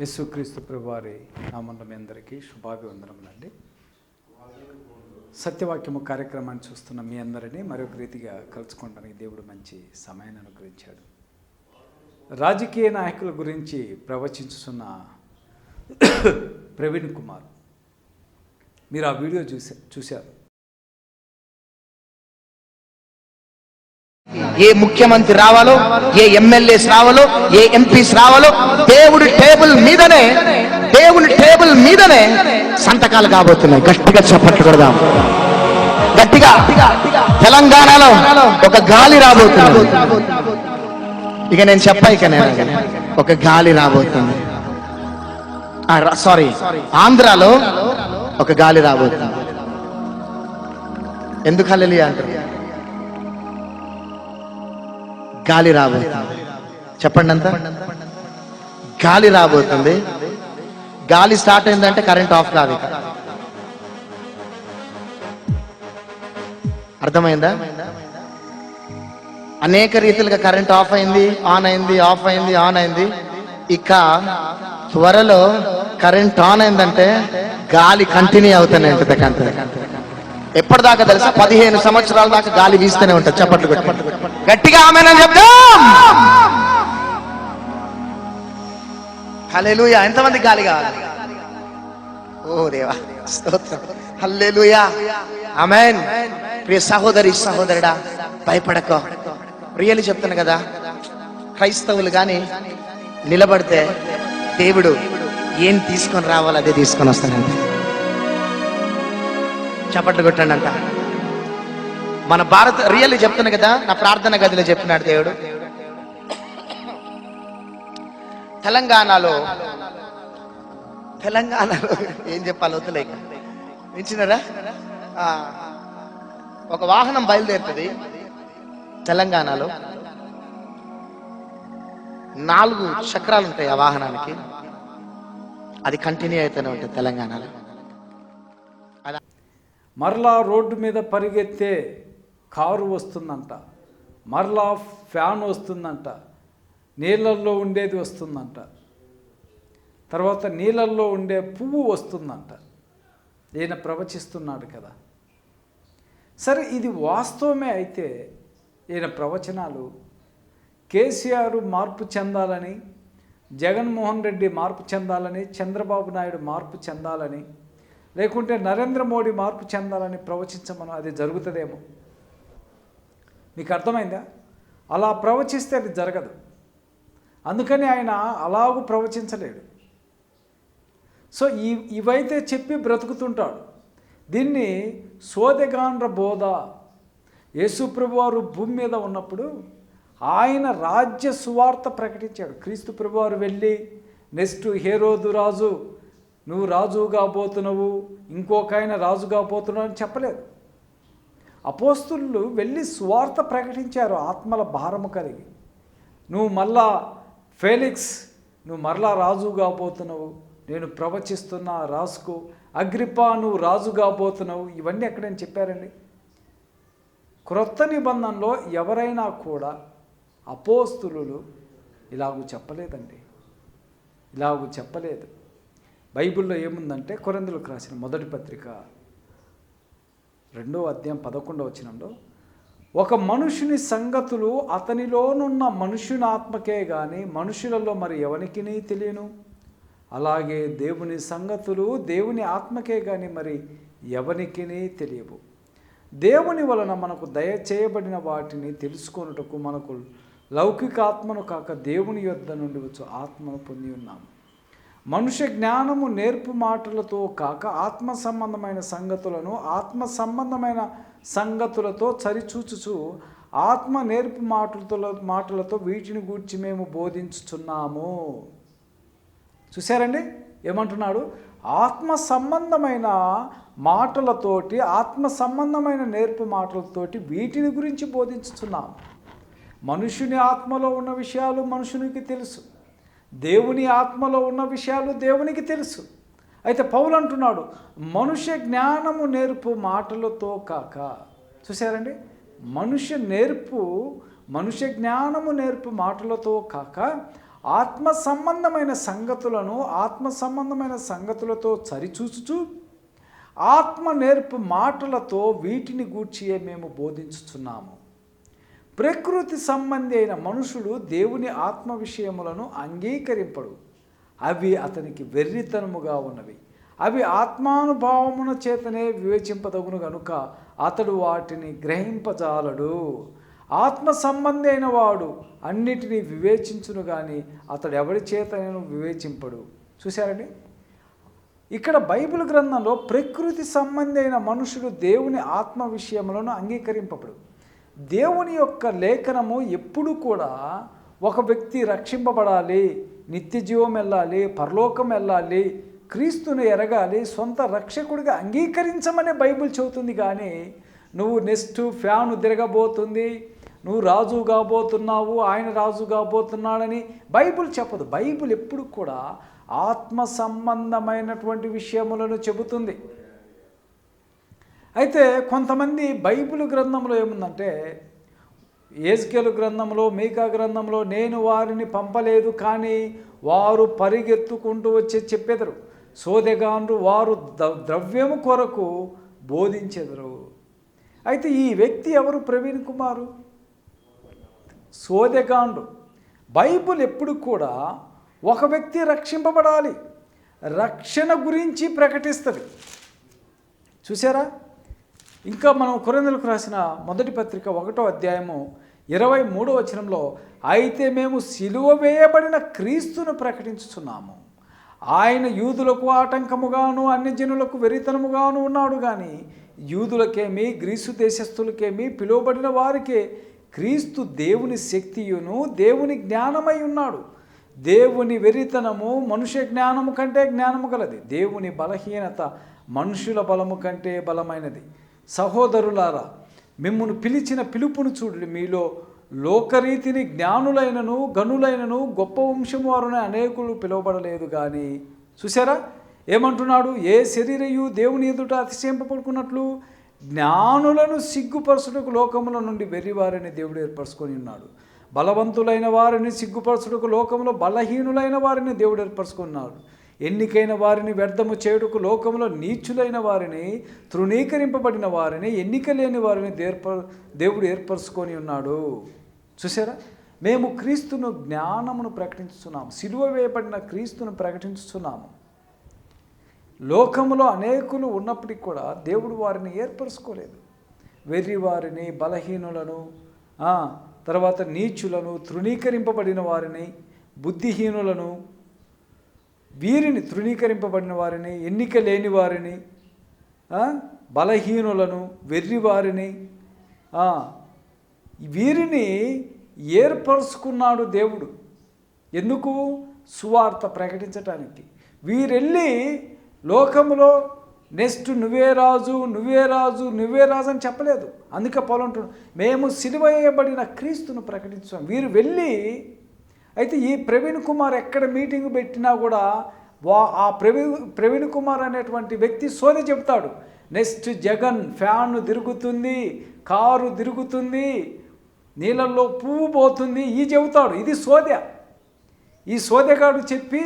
యేసుక్రీస్తు ప్రభువారి నామంలో మీ అందరికీ శుభాభివందనములండి. సత్యవాక్యము కార్యక్రమాన్ని చూస్తున్న మీ అందరినీ మరొక రీతిగా కలుసుకోవడానికి దేవుడు మంచి సమయాన్ని అనుగ్రహించాడు. రాజకీయ నాయకుల గురించి ప్రవచించుతున్న ప్రవీణ్ కుమార్. మీరు ఆ వీడియో చూసా చూశారు. ఏ ముఖ్యమంత్రి రావాలో ఏ ఎమ్మెల్యేస్ రావాలో ఏ ఎంపీస్ రావాలో దేవుడి టేబుల్ మీదనే దేవుని టేబుల్ మీదనే సంతకాలు కాబోతున్నాయి. గట్టిగా చప్పట్లు కొడదాం. గట్టిగా తెలంగాణలో ఒక గాలి రాబోతుంది. ఇక నేను చెప్పా ఇక నేను. ఒక గాలి రాబోతుంది. సారీ ఆంధ్రాలో ఒక గాలి రాబోతుంది. ఎందుకు హల్లెలూయా అంటారు గాలి రాబోతుంది. చెప్పండి అంత. గాలి రాబోతుంది. గాలి స్టార్ట్ అయిందంటే కరెంట్ ఆఫ్ కాదు ఇక. అర్థమైందా? అనేక రీతిలుగా కరెంట్ ఆఫ్ అయింది ఆన్ అయింది ఆఫ్ అయింది ఆన్ అయింది. ఇక త్వరలో కరెంట్ ఆన్ అయిందంటే గాలి కంటిన్యూ అవుతున్నాయి ఉంటుంది కంటే ఎప్పటిదాకా తెలుసా? పదిహేను సంవత్సరాల దాకా గాలి వీస్తూనే ఉంటుంది. చప్పట్లు కొట్టి. గట్టిగా ఆమెనని చెప్దాం. హల్లెలూయా. ఎంతమంది గాలి కావాలి? ఓ దేవా స్తోత్రం. హల్లెలూయా. ఆమెన్. ప్రియ సహోదరి సహోదరుడా భయపడక. రియల్ చెప్తాను కదా క్రైస్తవులు కానీ నిలబడితే దేవుడు ఏం తీసుకొని రావాలో అదే తీసుకొని వస్తానంటే చప్పట్లు కొట్టండి అంట మన భారత రియల్లీ చెప్తున్నా కదా నా ప్రార్థన గదిలో చెప్పినాడు దేవుడు. తెలంగాణలో తెలంగాణలో ఏం చెప్పాలి వద్దులేక. వించినారా ఒక వాహనం బయలుదేరుతుంది తెలంగాణలో. నాలుగు చక్రాలు ఉంటాయి ఆ వాహనానికి. అది కంటిన్యూ అవుతూనే ఉంటుంది తెలంగాణలో. మరలా రోడ్డు మీద పరిగెత్తే కారు వస్తుందంట. మరలా ఫ్యాన్ వస్తుందంట. నీళ్ళల్లో ఉండేది వస్తుందంట. తర్వాత నీళ్ళల్లో ఉండే పువ్వు వస్తుందంట. ఈయన ప్రవచిస్తున్నాడు కదా. సరే ఇది వాస్తవమే అయితే ఈయన ప్రవచనాలు కేసీఆర్ మార్పు చెందాలని జగన్మోహన్ రెడ్డి మార్పు చెందాలని చంద్రబాబు నాయుడు మార్పు చెందాలని లేకుంటే నరేంద్ర మోడీ మార్పు చెందాలని ప్రవచించమను అది జరుగుతుందేమో. మీకు అర్థమైందా? అలా ప్రవచిస్తే అది జరగదు. అందుకని ఆయన అలాగూ ప్రవచించలేడు. సో ఈ ఇవైతే చెప్పి బ్రతుకుతుంటాడు. దీన్ని సోదెగాండ్ర బోధ యేసుప్రభు వారు భూమి మీద ఉన్నప్పుడు ఆయన రాజ్య సువార్త ప్రకటించాడు. క్రీస్తు ప్రభువారు వెళ్ళి నెక్స్ట్ హేరోదు రాజు నువ్వు రాజుగా కాబోతున్నావు ఇంకొక ఆయన రాజు కాబోతున్నావు అని చెప్పలేదు. అపోస్తులు వెళ్ళి స్వార్థ ప్రకటించారు ఆత్మల భారము కలిగి. నువ్వు మళ్ళా ఫేలిక్స్ నువ్వు మరలా రాజు కాబోతున్నావు నేను ప్రవచిస్తున్న రాజుకు అగ్రిపా నువ్వు రాజు కాబోతున్నావు ఇవన్నీ ఎక్కడైనా చెప్పారండి? క్రొత్త నిబంధనలో ఎవరైనా కూడా అపోస్తులు ఇలాగూ చెప్పలేదండి. ఇలాగూ చెప్పలేదు. బైబిల్లో ఏముందంటే కొరందులకు రాసిన మొదటి పత్రిక రెండో అధ్యాయం పదకొండవ వచనంలో ఒక మనుషుని సంగతులు అతనిలోనున్న మనుషుని ఆత్మకే కానీ మనుషులలో మరి ఎవరికి తెలియను? అలాగే దేవుని సంగతులు దేవుని ఆత్మకే కానీ మరి ఎవరికి తెలియవు? దేవుని వలన మనకు దయచేయబడిన వాటిని తెలుసుకొనుటకు మనకు లౌకిక ఆత్మను కాక దేవుని యొద్ద నుండి వచ్చు ఆత్మను పొంది ఉన్నాము. మనుష్య జ్ఞానము నేర్పు మాటలతో కాక ఆత్మ సంబంధమైన సంగతులను ఆత్మ సంబంధమైన సంగతులతో సరిచూచుచు ఆత్మ నేర్పు మాటలతో మాటలతో వీటిని గూర్చి మేము బోధించుచున్నాము. చూశారండి? ఏమంటున్నాడు? ఆత్మ సంబంధమైన మాటలతోటి ఆత్మ సంబంధమైన నేర్పు మాటలతోటి వీటిని గురించి బోధించుతున్నాము మనుషుని ఆత్మలో ఉన్న విషయాలు మనుషునికి తెలుసు. దేవుని ఆత్మలో ఉన్న విషయాలు దేవునికి తెలుసు. అయితే పౌలు అంటున్నాడు మనుష్య జ్ఞానము నేర్పు మాటలతో కాక. చూసారండి మనుష్య నేర్పు మనుష్య జ్ఞానము నేర్పు మాటలతో కాక ఆత్మ సంబంధమైన సంగతులను ఆత్మ సంబంధమైన సంగతులతో సరిచూచుచు ఆత్మ నేర్పు మాటలతో వీటిని గూర్చియే మేము బోధించుచున్నాము. ప్రకృతి సంబంధి అయిన మనుషుడు దేవుని ఆత్మ విషయములను అంగీకరింపడు. అవి అతనికి వెర్రితనముగా ఉన్నవి. అవి ఆత్మానుభావమున చేతనే వివేచింపదగును గనుక అతడు వాటిని గ్రహింపజాలడు. ఆత్మ సంబంధి అయిన వాడు అన్నిటినీ వివేచించును కానీ అతడు ఎవరి చేతనైనా వివేచింపడు. చూశారండి? ఇక్కడ బైబిల్ గ్రంథంలో ప్రకృతి సంబంధి అయిన మనుషుడు దేవుని ఆత్మ విషయములను అంగీకరింపబడు. దేవుని యొక్క లేఖనము ఎప్పుడు కూడా ఒక వ్యక్తి రక్షింపబడాలి నిత్య జీవం వెళ్ళాలి పరలోకం వెళ్ళాలి క్రీస్తుని ఎరగాలి సొంత రక్షకుడిగా అంగీకరించమనే బైబిల్ చెబుతుంది కానీ నువ్వు నెక్స్ట్ ఫ్యాను తిరగబోతుంది నువ్వు రాజు కాబోతున్నావు ఆయన రాజు కాబోతున్నాడని బైబిల్ చెప్పదు. బైబిల్ ఎప్పుడు కూడా ఆత్మ సంబంధమైనటువంటి విషయములను చెబుతుంది. అయితే కొంతమంది బైబిల్ గ్రంథంలో ఏముందంటే ఏజ్కేలు గ్రంథంలో మీకా గ్రంథంలో నేను వారిని పంపలేదు కానీ వారు పరిగెత్తుకుంటూ వచ్చి చెప్పెదరు. సోదెగాండ్రు వారు ద్రవ్యము కొరకు బోధించెదరు. అయితే ఈ వ్యక్తి ఎవరు? ప్రవీణ్ కుమారు. సోదెగాండు బైబిల్ ఎప్పుడు కూడా ఒక వ్యక్తి రక్షింపబడాలి. రక్షణ గురించి ప్రకటిస్తుంది. చూసారా ఇంకా మనం కొరందలకు రాసిన మొదటి పత్రిక ఒకటో అధ్యాయము ఇరవై మూడో వచనంలో అయితే మేము సిలువ వేయబడిన క్రీస్తును ప్రకటించుచున్నాము. ఆయన యూదులకు ఆటంకముగాను అన్ని జనులకు వెరితనముగాను ఉన్నాడు కానీ యూదులకేమి గ్రీసు దేశస్థులకేమి పిలువబడిన వారికే క్రీస్తు దేవుని శక్తియును దేవుని జ్ఞానమై ఉన్నాడు. దేవుని వెరితనము మనుష్య జ్ఞానము కంటే జ్ఞానము గలది. దేవుని బలహీనత మనుషుల బలము కంటే బలమైనది. సహోదరులారా మిమ్మును పిలిచిన పిలుపును చూడు మీలో లోకరీతిని జ్ఞానులైనను గనులైనను గొప్ప వంశము వారునే అనేకులు పిలువబడలేదు కానీ చూసారా ఏమంటున్నాడు? ఏ శరీరయు దేవుని ఎదుట అతిశయింపబడుకున్నట్లు? జ్ఞానులను సిగ్గుపరచుటకు లోకముల నుండి వెర్రివారిని దేవుడు ఏర్పరచుకొని ఉన్నాడు. బలవంతులైన వారిని సిగ్గుపరచుటకు లోకంలో బలహీనులైన వారిని దేవుడు ఏర్పరచుకున్నాడు ఎన్నికైన వారిని వ్యర్థము చేయుటకు లోకంలో నీచులైన వారిని తృణీకరింపబడిన వారిని ఎన్నిక లేని వారిని దేర్ప దేవుడు ఏర్పరచుకొని ఉన్నాడు. చూసారా మేము క్రీస్తును జ్ఞానమును ప్రకటించుతున్నాము సిలువ వేయబడిన క్రీస్తును ప్రకటించుతున్నాము లోకములో అనేకులు ఉన్నప్పటికీ కూడా దేవుడు వారిని ఏర్పరచుకోలేదు. వెర్రి వారిని బలహీనులను తర్వాత నీచులను తృణీకరింపబడిన వారిని బుద్ధిహీనులను వీరిని తృణీకరింపబడిన వారిని ఎన్నిక లేని వారిని బలహీనులను వెర్రి వారిని వీరిని ఏర్పరుచుకున్నాడు దేవుడు. ఎందుకు? సువార్త ప్రకటించటానికి. వీరెళ్ళి లోకంలో నెక్స్ట్ నువ్వే రాజు నువ్వే రాజు నువ్వే రాజు అని చెప్పలేదు. అందుకే పౌలంటున్నాడు మేము సిలువేయబడిన క్రీస్తును ప్రకటించాం. వీరు వెళ్ళి అయితే ఈ ప్రవీణ్ కుమార్ ఎక్కడ మీటింగ్ పెట్టినా కూడా వా ఆ ప్రవీణ్ ప్రవీణ్ కుమార్ అనేటువంటి వ్యక్తి సోది చెప్తాడు నెక్స్ట్ జగన్ ఫ్యాన్ తిరుగుతుంది కారు తిరుగుతుంది నీళ్ళల్లో పువ్వు పోతుంది ఈ చెబుతాడు. ఇది సోదె ఈ సోదెగాడు చెప్పి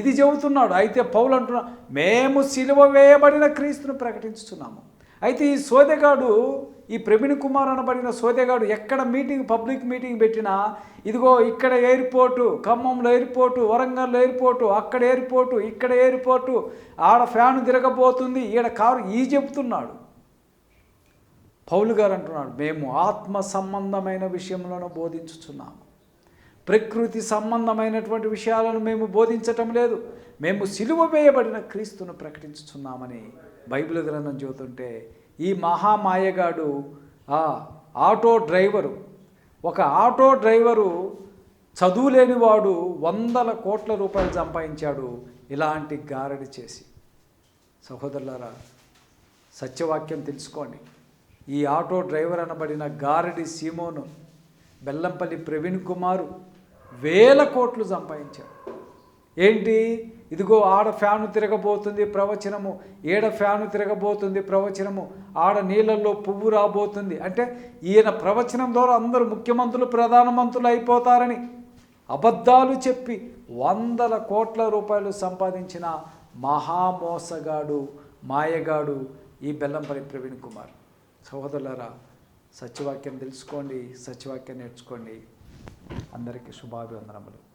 ఇది చెబుతున్నాడు. అయితే పౌలు అంటున్నా మేము సిలువ వేయబడిన క్రీస్తును ప్రకటించుతున్నాము అయితే ఈ సోదెగాడు ఈ ప్రవీణ్ కుమార్ అనబడిన సోదేగాడు ఎక్కడ మీటింగ్ పబ్లిక్ మీటింగ్ పెట్టినా ఇదిగో ఇక్కడ ఎయిర్పోర్టు ఖమ్మంలో ఎయిర్పోర్టు వరంగల్లో ఎయిర్పోర్టు అక్కడ ఎయిర్పోర్టు ఇక్కడ ఎయిర్పోర్టు ఆడ ఫ్యాన్ తిరగబోతుంది ఈడ కారు ఈ చెప్తున్నాడు. పౌలు గారు అంటున్నాడు మేము ఆత్మ సంబంధమైన విషయంలోనూ బోధించుచున్నాము. ప్రకృతి సంబంధమైనటువంటి విషయాలను మేము బోధించటం లేదు. మేము సిలువ వేయబడిన క్రీస్తును ప్రకటించుచున్నామని బైబిల్ గ్రంథం చెబుతుంటే ఈ మహామాయగాడు ఆ ఆటో డ్రైవరు. ఒక ఆటో డ్రైవరు చదువు లేనివాడు వందల కోట్ల రూపాయలు సంపాదించాడు ఇలాంటి గారడి చేసి. సహోదరులారా సత్యవాక్యం తెలుసుకోండి. ఈ ఆటో డ్రైవర్ అనబడిన గారడి సీమోను బెల్లంపల్లి ప్రవీణ్ కుమారు వేల కోట్లు సంపాదించాడు. ఏంటి? ఇదిగో ఆడ ఫ్యాను తిరగబోతుంది ప్రవచనము ఏడ ఫ్యాను తిరగబోతుంది ప్రవచనము ఆడ నీళ్ళల్లో పువ్వు రాబోతుంది. అంటే ఈయన ప్రవచనం ద్వారా అందరూ ముఖ్యమంత్రులు ప్రధానమంత్రులు అయిపోతారని అబద్ధాలు చెప్పి వందల కోట్ల రూపాయలు సంపాదించిన మహామోసగాడు మాయగాడు ఈ బెల్లంపల్లి ప్రవీణ్ కుమార్. సహోదరులరా సత్యవాక్యం తెలుసుకోండి సత్యవాక్యం నేర్చుకోండి. అందరికీ శుభాభివందనములు.